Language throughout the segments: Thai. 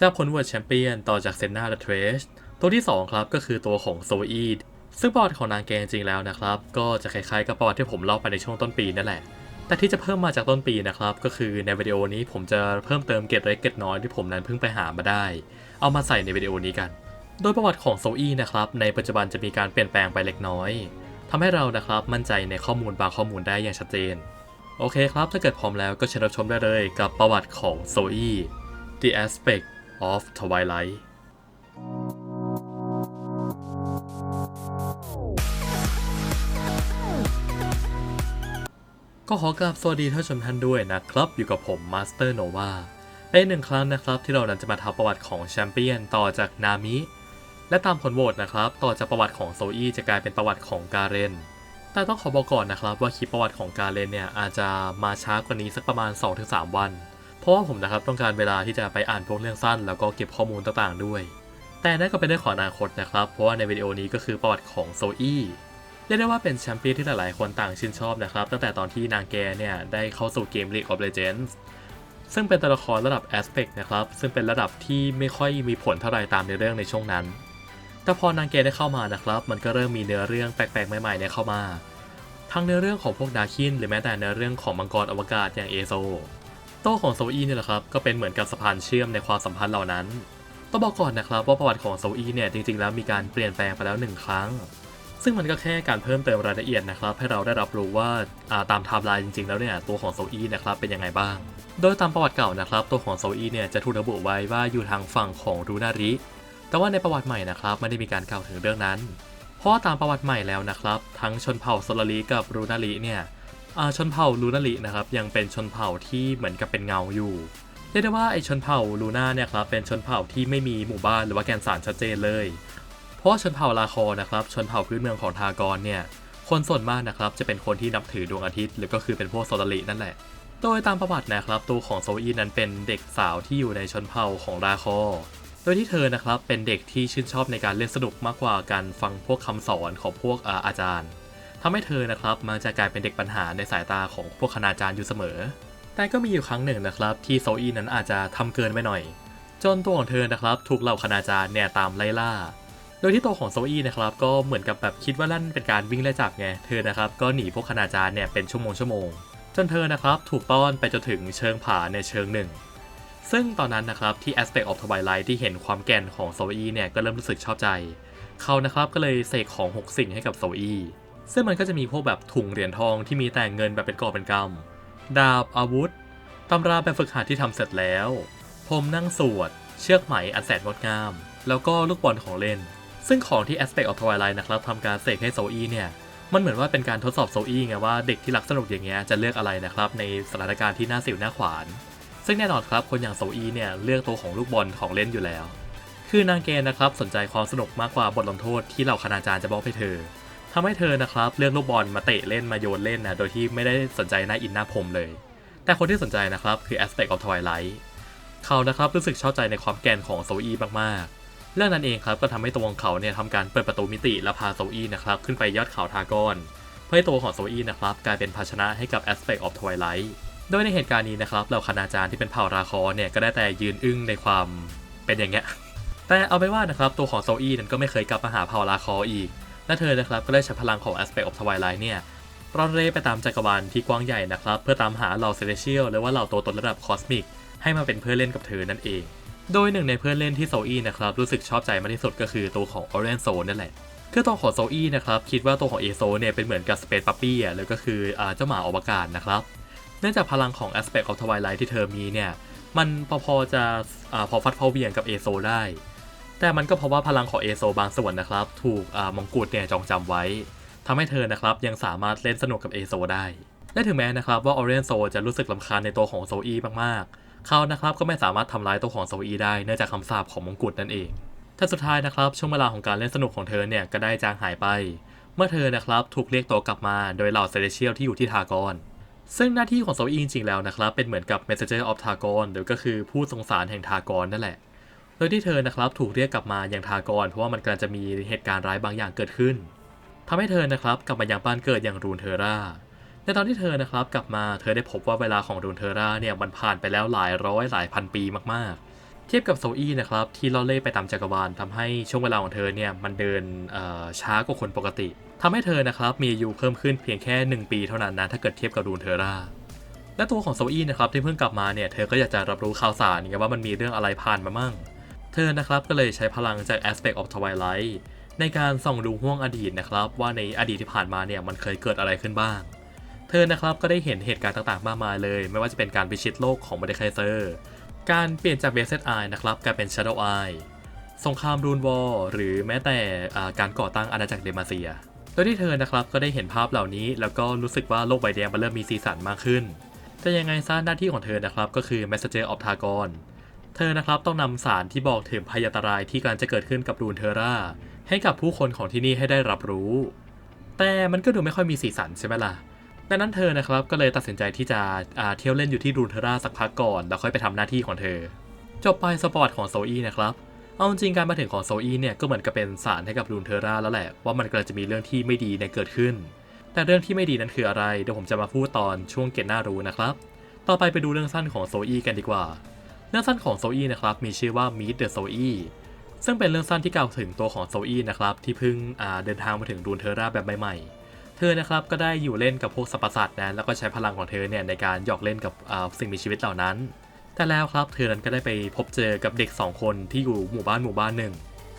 จากผลโหวตแชมเปี้ยนต่อจากเซนนาและเทรชตัวที่ 2 ครับก็คือตัวของโซอีซึ่งประวัติของนางแกจริงแล้วนะครับ ก็จะคล้ายๆกับประวัติที่ผมเล่าไปในช่วงต้นปีนั่นแหละ แต่ที่จะเพิ่มมาจากต้นปีนะครับ ก็คือในวิดีโอนี้ผมจะเพิ่มเติมเกร็ดเล็กเกร็ดน้อยที่ผมนั้นเพิ่งไปหามาได้ เอามาใส่ในวิดีโอนี้กัน โดยประวัติของโซอีนะครับในปัจจุบันจะมีการเปลี่ยนแปลงไปเล็กน้อยทำให้เรานะครับมั่นใจในข้อมูลบางข้อมูลได้อย่างชัดเจน โอเคครับถ้าเกิดพร้อมแล้วก็เชิญรับชมได้เลยกับประวัติของโซอี The Aspect of Twilight ก็ขอกราบสวัสดีท่านชมท่านด้วยนะครับ อยู่กับผมมาสเตอร์โนวาเป็นหนึ่งครั้งนะครับที่เรานั้นจะมาทำประวัติของแชมเปี้ยนต่อจากนามิ และตามผลโหวตนะครับ ต่อจากประวัติของโซอี้จะกลายเป็นประวัติของการเรน แต่ต้องขอบอกก่อนนะครับว่าคลิปประวัติของการเรนเนี่ยอาจจะมาช้ากว่านี้สักประมาณ 2-3 วัน เพราะว่าผมนะครับต้องการเวลาที่จะไปอ่านพวกเรื่องสั้น แล้วก็เก็บข้อมูลต่างๆด้วย แต่นั่นก็เป็นเรื่องของอนาคตนะครับ เพราะว่าในวิดีโอนี้ก็คือประวัติของโซอีเรียกได้ว่าเป็นแชมเปี้ยนที่หลายๆ คนต่างชื่นชอบนะครับ ตั้งแต่ตอนที่นางแกเนี่ยได้เข้าสู่เกม League of Legends ซึ่งเป็นตัวละครระดับ Aspect นะครับ ซึ่งเป็นระดับที่ไม่ค่อยมีผลเท่าไรตามในเรื่องในช่วงนั้น แต่พอนางแกได้เข้ามานะครับ มันก็เริ่มมีเนื้อเรื่องแปลกๆ ใหม่ๆเนี่ยเข้ามา ทั้งเนื้อเรื่องของพวกดาคินหรือแม้แต่เนื้อเรื่องของมังกรอวกาศอย่างเอโซ โต้ของโซอีเนี่ยแหละครับก็เป็นเหมือนกับสะพานเชื่อมในความสัมพันธ์เหล่านั้นต้องบอกก่อนนะครับว่าประวัติของโซอีเนี่ยจริงๆแล้วมีการเปลี่ยนแปลงไปแล้วหนึ่งครั้ง ซึ่งมันก็แค่การเพิ่มเติมรายละเอียดนะครับให้เราได้รับรู้ว่าาตามไทม์ไลน์จริงๆแล้วเนี่ยตัวของโซอีนะครับเป็นยังไงบ้าง โดยตามประวัติเก่านะครับตัวของโซอีเนี่ยจะถูกระบุไว้ว่าอยู่ทางฝั่งของรูนาริแต่ว่าในประวัติใหม่นะครับไม่ได้มีการกล่าวถึงเรื่องนั้น เพราะตามประวัติใหม่แล้วนะครับ ทั้งชนเผ่าโซลาริกับรูนาริเนี่ย ชนเผ่าลูนารินะครับยังเป็นชนเผ่าที่เหมือนกับเป็นเงาอยู่เรียกได้ว่าไอชนเผ่าลูน่าเนี่ยครับเป็นชนเผ่าที่ไม่มีหมู่บ้านหรือว่าแกนสารชัดเจนเลย เพราะชนเผ่าลาคอนะครับชนเผ่าพื้นเมืองของทากรเนี่ยคนส่วนมากนะครับจะเป็นคนที่นับถือดวงอาทิตย์หรือก็คือเป็นพวกโซลารินั่นแหละ โดยตามประวัตินะครับตัวของโซอีนั้นเป็นเด็กสาวที่อยู่ในชนเผ่าของราคอ โดยที่เธอนะครับเป็นเด็กที่ชื่นชอบในการเล่นสนุกมากกว่าการฟังพวกคำสอนของพวกอาอาจารย์ ทำให้เธอนะครับมักจะกลายเป็นเด็กปัญหาในสายตาของพวกคณาจารย์อยู่เสมอ แต่ก็มีอยู่ครั้งหนึ่งนะครับ ที่โซอีนั้นอาจจะทำเกินไปหน่อย จนตัวของเธอนะครับ ถูกเหล่าคณาจารย์เนี่ยตามไล่ล่า โดยที่ตัวของโซอีนะครับก็เหมือนกับแบบคิดว่านั่นเป็นการวิ่งไล่จับไงเธอนะครับก็หนีพวกคณาจารย์เนี่ยเป็นชั่วโมงชั่วโมงจนเธอนะครับถูกต้อนไปจนถึงเชิงผาในเชิงหนึ่งซึ่งตอนนั้นนะครับที่ Aspect of Twilight ที่เห็นความแก่นของโซอีเนี่ยก็เริ่มรู้สึกชอบใจ เขานะครับก็เลยเสกของ 6 สิ่งให้กับโซอี ซึ่งมันก็จะมีพวกแบบถุงเหรียญทองที่มีแต่เงินแบบเป็นกอบเป็นกำดาบอาวุธตำราแบบฝึกหัดที่ทำเสร็จแล้วพรมนั่งสวด เชือกไหมอันแสนงดงาม แล้วก็ลูกบอลของเล่น ซึ่งของที่ Aspect of Twilight นะครับทำการเสกให้โซอีเนี่ยมันเหมือนว่าเป็นการทดสอบโซอีไงว่าเด็กที่รักสนุกอย่างเงี้ยจะเลือกอะไรนะครับในสถานการณ์ที่น่าสิวหน้าขวาน ซึ่งแน่นอนครับคนอย่างโซอีเนี่ยเลือกตัวของลูกบอลของเล่นอยู่แล้ว คือนางเกณฑ์นะครับสนใจความสนุกมากกว่าบทลงโทษที่เหล่าคณาจารย์จะบอกให้เธอ ทำให้เธอนะครับเลือกลูกบอลมาเตะเล่นมาโยนเล่นนะโดยที่ไม่ได้สนใจหน้าอินหน้าพรมเลย แต่คนที่สนใจนะครับคือ Aspect of Twilight เขานะครับรู้สึกชอบใจในความแกนของโซอีมากๆ เรื่องนั้นเองครับก็ทำให้ตัวของเขาเนี่ยทำการเปิดประตูมิติและพาโซอีนะครับขึ้นไปยอดเขาทากอนเพื่อให้ตัวของโซอีนะครับกลายเป็นภาชนะให้กับ Aspect of Twilight โดยในเหตุการณ์นี้นะครับเหล่าคณาจารย์ที่เป็นเผ่าราคอเนี่ยก็ได้แต่ยืนอึ้งในความเป็นอย่างเงี้ยแต่เอาไปว่านะครับตัวของโซอีนั้นก็ไม่เคยกลับมาหาเผ่าราคออีก และเธอนะครับก็ได้ใช้พลังของ Aspect of Twilight เนี่ยร่อนเร่ไปตามจักรวาลที่กว้างใหญ่นะครับ เพื่อตามหาเหล่าเซเลเชียลหรือว่าเหล่าตัวตนระดับคอสมิกให้มาเป็นเพื่อนเล่นกับเธอนั่นเอง โดยหนึ่งในเพื่อนเล่นที่โซอี้นะครับรู้สึกชอบใจมากที่สุดก็คือตัวของ o r i e n t Zone นั่นแหละคือตัวของโซอี้นะครับคิดว่าตัวของเอโซเนี่ยเป็นเหมือนกับสเปซปัปปี้อะหรือก็คืออเจ้าหมาอวกาศนะครับเนื่องจากพลังของ Aspect of Twilight ที่เธอมีเนี่ยมันพอๆจะอพอฟัดพอเวียงกับเอโซได้ แต่มันก็เพราะว่าพลังของเอโซบางส่วนนะครับ ถูกอ่ามงกุฎเนี่ยจองจำไว้ทำให้เธอนะครับยังสามารถเล่นสนุกกับเอโซได้ และถึงแม้นะครับว่าออเรนโซจะรู้สึกลำคาญในตัวของโซอีมากๆ เขานะครับก็ไม่สามารถทำร้ายตัวของโซอีได้เนื่องจากคำสาปของมงกุฎนั่นเองแต่สุดท้ายนะครับช่วงเวลาของการเล่นสนุกของเธอเนี่ยก็ได้จางหายไป เมื่อเธอนะครับถูกเรียกตัวกลับมาโดยเหล่าเซเลเชียลที่อยู่ที่ทากอนซึ่งหน้าที่ของโซอีจริงๆแล้วนะครับเป็นเหมือนกับ Messenger of Targon หรือก็คือผู้ทรงสารแห่งทากอนนั่นแหละ โดยที่เธอนะครับถูกเรียกกลับมาอย่างทากอนเพราะว่ามันกำลังจะมีเหตุการณ์ร้ายบางอย่างเกิดขึ้นทำให้เธอนะครับกลับมายังบ้านเกิดอย่างรูนเทอร่าในตอนที่เธอนะครับกลับมาเธอได้พบว่าเวลาของรูนเทอร่าเนี่ยมันผ่านไปแล้วหลายร้อยหลายพันปีมากๆ เทียบกับโซอี้นะครับที่ล่อเล่ไปตามจักรวาลทำให้ช่วงเวลาของเธอเนี่ยมันเดินช้ากว่าคนปกติทำให้เธอนะครับมีอายุเพิ่มขึ้นเพียงแค่ 1 ปีเท่านั้นนะถ้าเกิดเทียบกับรูนเทอร่าและตัวของโซอี้นะครับที่เพิ่งกลับมาเนี่ยเธอก็อยากจะรับรู้ข่าวสารเนี่ยว่ามันมีเรื่องอะไรผ่านมามั่ง เธอนะครับก็เลยใช้พลังจาก Aspect of Twilight ในการส่องดูห้วงอดีตนะครับว่าในอดีตที่ผ่านมาเนี่ยมันเคยเกิดอะไรขึ้นบ้าง เธอนะครับก็ได้เห็นเหตุการณ์ต่างๆ มากมายเลย ไม่ว่าจะเป็นการพิชิตโลกของบเดคเซอร์ การเปลี่ยนจากเบสเซตไอนะครับกลายเป็น Shadow Eye สงครามรูนวอลหรือแม้แต่การก่อตั้งอาณาจักรเดมาเซีย โดยที่เธอนะครับก็ได้เห็นภาพเหล่านี้แล้วก็รู้สึกว่าโลกใบแดงมันเริ่มมีสีสันมากขึ้น แต่ยังไงซะหน้าที่ของเธอนะครับก็คือ Messenger of Targon เธอนะครับต้องนำสารที่บอกถึงพยันตรายที่กำลังจะเกิดขึ้นกับรูนเทอร่า ให้กับผู้คนของที่นี่ให้ได้รับรู้ แต่มันก็ดูไม่ค่อยมีสีสันใช่ไหมล่ะดังนั้นเธอนะครับก็เลยตัดสินใจที่จะเที่ยวเล่นอยู่ที่รูนเทอร่าสักพักก่อน แล้วค่อยไปทำหน้าที่ของเธอ จบไปสปอร์ตของโซอี้นะครับเอาจริงการมาถึงของโซอี้เนี่ยก็เหมือนกับเป็นสารให้กับรูนเทอร่าแล้วแหละว่ามันกำลังจะมีเรื่องที่ไม่ดีเนี่ยเกิดขึ้น แต่เรื่องที่ไม่ดีนั้นคืออะไรเดี๋ยวผมจะมาพูดตอนช่วงเกตหน้ารู้นะครับ ต่อไปไปดูเรื่องสั้นของโซอีกันดีกว่า เรื่องสั้นของโซอี้นะครับมีชื่อว่า Meet the Zoe ซึ่งเป็นเรื่องสั้นที่กล่าวถึงตัวของโซอี้นะครับที่เพิ่งเดินทางมาถึงรูนเทอร่าแบบใหม่ๆ เธอนะครับก็ได้อยู่เล่นกับพวกสรรพสัตว์นะแล้วก็ใช้พลังของเธอเนี่ยในการหยอกเล่นกับสิ่งมีชีวิตเหล่านั้น แต่แล้วครับเธอนั้นก็ได้ไปพบเจอกับเด็ก 2 คนที่อยู่หมู่บ้านหมู่บ้านหนึ่ง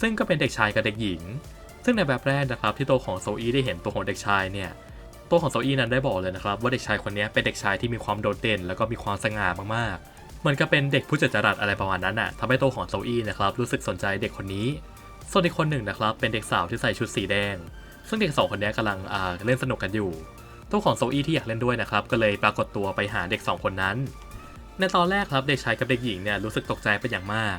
ซึ่งก็เป็นเด็กชายกับเด็กหญิง ซึ่งในแบบแรกนะครับที่ตัวของโซอี้ได้เห็นตัวของเด็กชายเนี่ยตัวของโซอี้นั้นได้บอกเลยนะครับว่าเด็กชายคนนี้เป็นเด็กชายที่มีความโดดเด่น แล้วก็มีความสง่ามากๆ มือนกับเป็นเด็กผู้จัดจรัสอะไรประมาณนั้นน่ะทำให้ตัวของโซอี้นะครับรู้สึกสนใจเด็กคนนี้ ส่วนอีกคนหนึ่งนะครับเป็นเด็กสาวที่ใส่ชุดสีแดง ซึ่งเด็กสองคนนี้กำลังเล่นสนุกกันอยู่ ตัวของโซอี้ที่อยากเล่นด้วยนะครับก็เลยปรากฏตัวไปหาเด็กสองคนนั้น ในตอนแรกครับเด็กชายกับเด็กหญิงเนี่ยรู้สึกตกใจเป็นอย่างมาก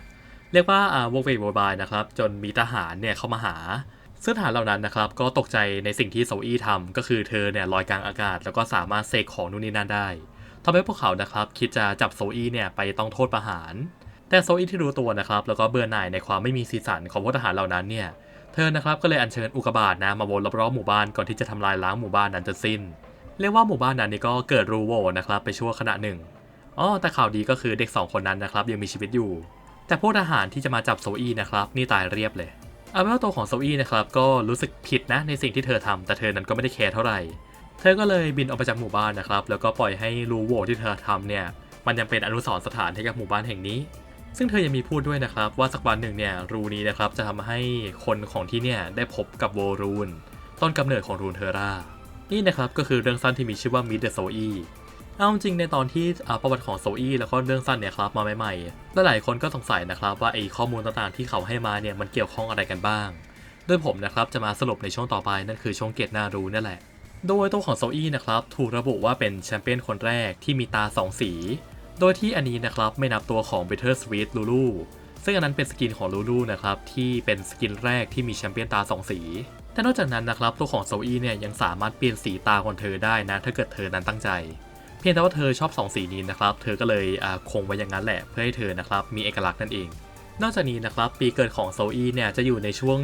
เรียกว่าวกเวกโวบายนะครับจนมีทหารเนี่ยเข้ามาหาซึ่งทหารเหล่านั้นนะครับก็ตกใจในสิ่งที่โซอี้ทำก็คือเธอเนี่ยลอยกลางอากาศ แล้วก็สามารถเสกของนู่นนี่นั่นได้ ทำให้พวกเขานะครับคิดจะจับโซอี้เนี่ยไปต้องโทษประหาร แต่โซอี้ที่รู้ตัวนะครับแล้วก็เบื่อหน่ายในความไม่มีสีสันของพวกทหารเหล่านั้นเนี่ยเธอนะครับก็เลยอัญเชิญอุกบาตนะมาวนรอบๆหมู่บ้านก่อนที่จะทำลายล้างหมู่บ้านนั้นจนสิ้น เรียกว่าหมู่บ้านนั้นนี่ก็เกิดรูโวนะครับไปชั่วขณะหนึ่งอ๋อแต่ข่าวดีก็คือเด็ก 2 คนนั้นนะครับยังมีชีวิตอยู่ แต่พวกทหารที่จะมาจับโซอี้นะครับนี่ตายเรียบเลยเอาเป็นว่าตัวของโซอี้นะครับก็รู้สึกผิดนะในสิ่งที่เธอทำแต่เธอนั้นก็ไม่ได้แคร์เท่าไหร่ เธอก็เลยบินออกไปจากหมู่บ้านนะครับ แล้วก็ปล่อยให้รูโหวที่เธอทำเนี่ย มันยังเป็นอนุสรณ์สถานให้กับหมู่บ้านแห่งนี้ ซึ่งเธอยังมีพูดด้วยนะครับ ว่าสักวันหนึ่งเนี่ยรูนี้นะครับจะทำให้คนของที่เนี่ยได้พบกับโวรูนต้นกำเนิดของรูนเทอร่า นี่นะครับก็คือเรื่องสั้นที่มีชื่อว่า Meet the Zoe เอาจริงในตอนที่อ่าประวัติของโซอี้แล้วก็เรื่องสั้นเนี่ยครับมาใหม่ๆและหลายคนก็สงสัยนะครับว่าไอ้ข้อมูลต่างๆที่เขาให้มาเนี่ยมันเกี่ยวข้องอะไรกันบ้างโดยผมนะครับจะมาสรุปในช่วงต่อไปนั่นคือช่วงเกตนารูนั่นแหละ โดยตัวของโซอี้นะครับถูกระบุว่าเป็นแชมเปี้ยนคนแรกที่มีตา 2 สี โดยที่อันนี้นะครับไม่นับตัวของ Bitter Sweet Lulu ซึ่งอันนั้นเป็นสกินของ Lulu นะครับที่เป็นสกินแรกที่มีแชมเปี้ยนตา 2 สี แต่นอกจากนั้นนะครับตัวของโซอี้เนี่ยยังสามารถเปลี่ยนสีตาของเธอได้นะถ้าเกิดเธอนั้นตั้งใจ เพียงแต่ว่าเธอชอบ 2 สีนี้นะครับเธอก็เลยคงไว้อย่างนั้นแหละเพื่อให้เธอนะครับมีเอกลักษณ์นั่นเองนอกจากนี้นะครับปีเกิดของโซอี้เนี่ยจะอยู่ในช่วง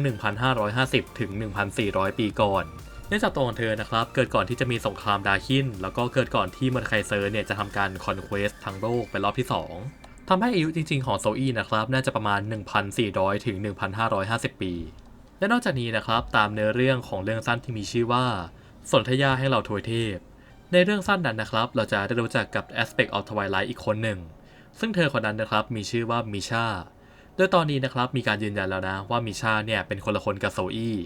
1,550 ถึง 1,400 ปีก่อน เนื่องจากตัวของเธอนะครับ เกิดก่อนที่จะมีสงครามดาคิน แล้วก็เกิดก่อนที่เมอร์ไคเซอร์เนี่ยจะทำการคอนเควสทั้งโลกเป็นรอบที่ 2ทำให้อายุจริง ๆ ของโซอีนะครับ น่าจะประมาณ 1,400 ถึง 1,550 ปี และนอกจากนี้นะครับ ตามเนื้อเรื่องของเรื่องสั้นที่มีชื่อว่า สนธยาให้เราทวยเทพ ในเรื่องสั้นนั้นนะครับ เราจะได้รู้จักกับ Aspect of Twilight อีกคนหนึ่ง ซึ่งเธอคนนั้นนะครับมีชื่อว่ามิชาโดยตอนนี้นะครับมีการยืนยันแล้วนะว่ามิชาเนี่ยเป็นคนละคนกับโซอี้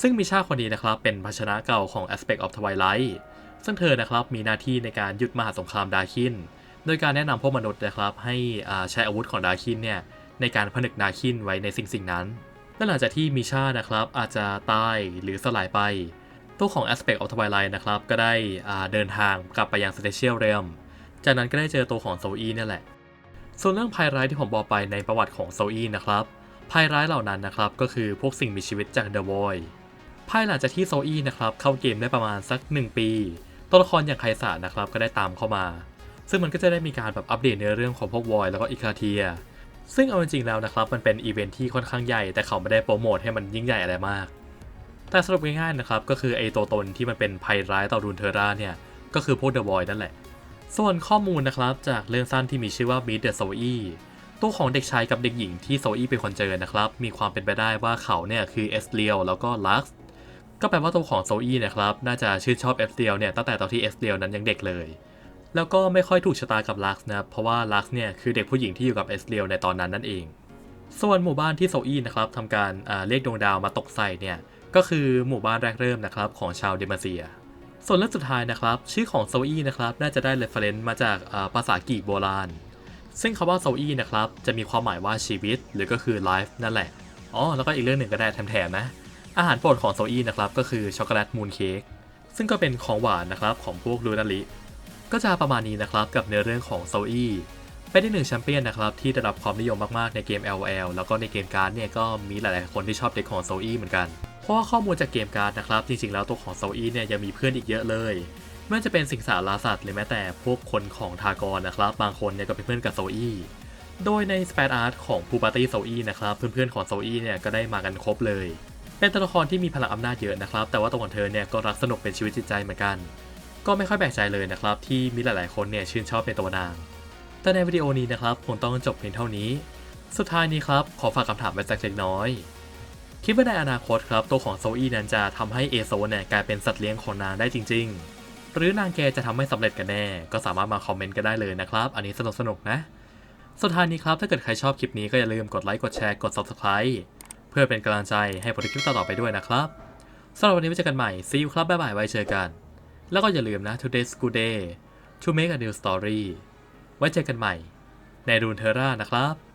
ซึ่งมิชาคนนี้นะครับเป็นภาชนะเก่าของ Aspect of Twilight ซึ่งเธอนะครับมีหน้าที่ในการหยุดมหาสงครามดาคิน โดยการแนะนำพวกมนุษย์นะครับให้ใช้อาวุธของดาคินเนี่ยในการผนึกดาคินไว้ในสิ่งสิ่งนั้นและหลังจากที่มิชานะครับอาจจะตายหรือสลายไป ตัวของ Aspect of Twilight นะครับก็ได้เดินทางกลับไปยัง Celestial Realm จากนั้นก็ได้เจอตัวของโซอีนี่แหละ ส่วนเรื่องภัยร้ายที่ผมบอกไปในประวัติของโซอีนะครับ ภัยร้ายเหล่านั้นนะครับก็คือพวกสิ่งมีชีวิตจาก The Void ภายหลังจากที่โซอีนะครับเข้าเกมได้ประมาณสัก 1 ปี ตัวละครอย่างไคสานะครับก็ได้ตามเข้ามา ซึ่งมันก็จะได้มีการแบบอัปเดตในเรื่องของพวกวอยแล้วก็อิคาเทีย ซึ่งเอาจริงๆแล้วนะครับมันเป็นอีเวนท์ที่ค่อนข้างใหญ่ แต่เขาไม่ได้โปรโมทให้มันยิ่งใหญ่อะไรมาก แต่สรุปง่ายๆนะครับก็คือไอตัวตนที่มันเป็นภัยร้ายต่อรูนเทอร่าเนี่ยก็คือพวกเดอะวอยนั่นแหละ ส่วนข้อมูลนะครับจากเรื่องสั้นที่มีชื่อว่า Meet the Zoe ตัวของเด็กชายกับเด็กหญิงที่โซอี้เป็นคนเจอนะครับ มีความเป็นไปได้ว่าเขาเนี่ยคือเอสเลียวแล้วก็ลักซ์ ก็แปลว่าตัวของโซอี้นะครับ น่าจะชื่นชอบเอสเลียวเนี่ยตั้งแต่ตอนที่เอสเลียวนั้นยังเด็กเลย แล้วก็ไม่ค่อยถูกชะตากับลักซ์นะเพราะว่าลักซ์เนี่ยคือเด็กผู้หญิงที่อยู่กับเอสเลียวในตอนนั้นนั่นเอง ส่วนหมู่บ้านที่โซอี้นะครับทำการเรียกดวงดาวมาตกใส่เนี่ยก็คือหมู่บ้านแรกเริ่มนะครับของชาวเดมาเซีย ส่วนเรื่องสุดท้ายนะครับ ชื่อของโซอี้นะครับน่าจะได้เรฟเฟรนซ์มาจากภาษากรีกโบราณ ซึ่งคำว่าโซอี้นะครับจะมีความหมายว่าชีวิต หรือก็คือไลฟ์นั่นแหละอ๋อแล้วก็อีกเรื่องหนึ่งก็ได้แถมๆนะ อาหารโปรดของโซอี้นะครับก็คือช็อกโกแลตมูนเค้กซึ่งก็เป็นของหวานนะครับของพวกลูนาริก็จะประมาณนี้นะครับกับเนื้อเรื่องของโซอี้เป็นที่หนึ่งแชมเปี้ยนนะครับที่ได้รับความนิยมมากๆในเกม LOL แล้วก็ในเกมการ์ดเนี่ยก็มีหลายๆคนที่ชอบเด็กของโซอี้เหมือนกัน เพราะว่าข้อมูลจากเกมการ์ดนะครับจริงๆแล้วตัวของโซอี้เนี่ยยังมีเพื่อนอีกเยอะเลยไม่ว่าจะเป็นสิงสาราสัตว์หรือแม้แต่พวกคนของทากรนะครับบางคนเนี่ยก็เป็นเพื่อนกับโซอี้โดยในสเปซอาร์ตของภูปาร์ตี้โซอี้นะครับเพื่อนๆของโซอี้เนี่ยก็ได้มากันครบเลย เป็นตัวละครที่มีพลังอำนาจเยอะนะครับ แต่ว่าตัวของเธอเนี่ยก็รักสนุกเป็นชีวิตจิตใจเหมือนกัน ก็ไม่ค่อยแปลกใจเลยนะครับ ที่มีหลาย ๆ คนเนี่ยชื่นชอบในตัวนาง แต่ในวิดีโอนี้นะครับผมต้องจบเพียงเท่านี้ สุดท้ายนี้ครับขอฝากคำถามไว้สักเล็กน้อย คิดว่าในอนาคตครับตัวของโซอี้นั้นจะทำให้เอโซเนี่ยกลายเป็นสัตว์เลี้ยงของนางได้จริง ๆ หรือนางแกจะทำให้สำเร็จกันแน่ ก็สามารถมาคอมเมนต์กันได้เลยนะครับ อันนี้สนุกสนุกๆนะสุดท้ายนี้ครับถ้าเกิดใครชอบคลิปนี้ก็อย่าลืมกดไลค์กดแชร์กด subscribe เพื่อเป็นกำลังใจให้ผลคลิปต่อๆไปด้วยนะครับสำหรับวันนี้ไว้เจอกันใหม่ see you ครับบ๊ายบายไว้เจอกัน แล้วก็อย่าลืมนะ today's good day to make a new story ไว้เจอกันใหม่ ในรูนเทอร่านะครับ